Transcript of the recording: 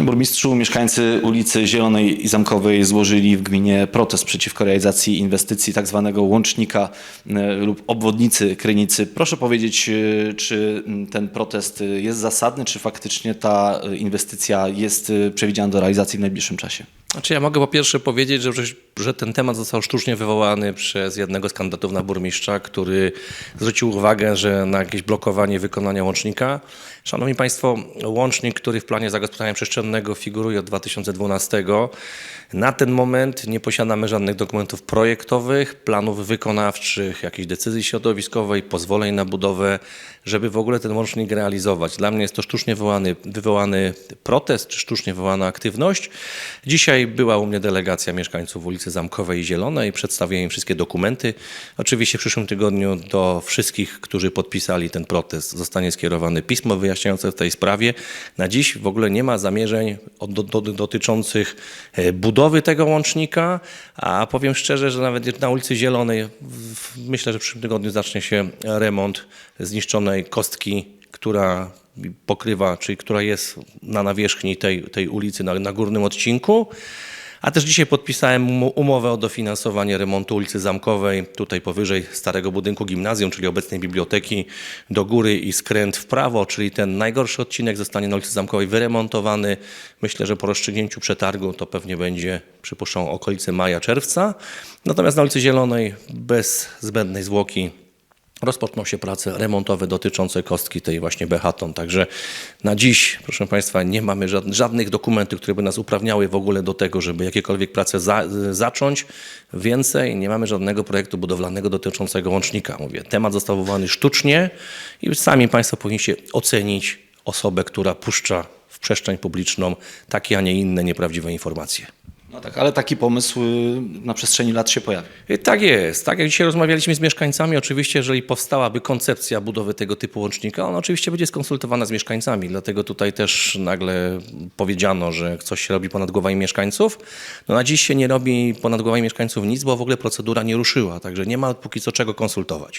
Panie burmistrzu, mieszkańcy ulicy Zielonej i Zamkowej złożyli w gminie protest przeciwko realizacji inwestycji tak zwanego łącznika e, lub obwodnicy Krynicy. Proszę powiedzieć, e, czy ten protest jest zasadny, czy faktycznie ta e, inwestycja jest przewidziana do realizacji w najbliższym czasie? Znaczy ja mogę po pierwsze powiedzieć, że, że ten temat został sztucznie wywołany przez jednego z kandydatów na burmistrza, który zwrócił uwagę, że na jakieś blokowanie wykonania łącznika. Szanowni Państwo, łącznik, który w planie zagospodarowania przestrzennego figuruje od 2012, na ten moment nie posiadamy żadnych dokumentów projektowych, planów wykonawczych, jakiejś decyzji środowiskowej, pozwoleń na budowę, żeby w ogóle ten łącznik realizować. Dla mnie jest to sztucznie wywołany, wywołany protest, czy sztucznie wywołana aktywność. Dzisiaj była u mnie delegacja mieszkańców ulicy Zamkowej Zielonej, przedstawiłem im wszystkie dokumenty. Oczywiście w przyszłym tygodniu do wszystkich, którzy podpisali ten protest, zostanie skierowane pismo wyjaśniające w tej sprawie. Na dziś w ogóle nie ma zamierzeń do, do, dotyczących e, budowy tego łącznika, a powiem szczerze, że nawet na ulicy Zielonej myślę, że w przyszłym tygodniu zacznie się remont zniszczonej kostki, która pokrywa, czyli która jest na nawierzchni tej, tej ulicy, na, na górnym odcinku. A też dzisiaj podpisałem umo- umowę o dofinansowanie remontu ulicy Zamkowej, tutaj powyżej starego budynku gimnazjum, czyli obecnej biblioteki, do góry i skręt w prawo, czyli ten najgorszy odcinek zostanie na ulicy Zamkowej wyremontowany. Myślę, że po rozstrzygnięciu przetargu to pewnie będzie, przypuszczam, okolice maja, czerwca. Natomiast na ulicy Zielonej bez zbędnej zwłoki rozpoczną się prace remontowe dotyczące kostki tej właśnie Behaton. Także na dziś, proszę Państwa, nie mamy żadnych, dokumentów, które by nas uprawniały w ogóle do tego, żeby jakiekolwiek prace za, zacząć. Więcej, nie mamy żadnego projektu budowlanego dotyczącego łącznika. Mówię, temat został wywołany sztucznie i sami Państwo powinniście ocenić osobę, która puszcza w przestrzeń publiczną takie, a nie inne nieprawdziwe informacje. Tak, ale taki pomysł y, na przestrzeni lat się pojawi. Y, Tak jest. Tak jak dzisiaj rozmawialiśmy z mieszkańcami, oczywiście, jeżeli powstałaby koncepcja budowy tego typu łącznika, ona oczywiście będzie skonsultowana z mieszkańcami. Dlatego tutaj też nagle powiedziano, że coś się robi ponad głowami mieszkańców. No na dziś się nie robi ponad głowami mieszkańców nic, bo w ogóle procedura nie ruszyła. Także nie ma póki co czego konsultować.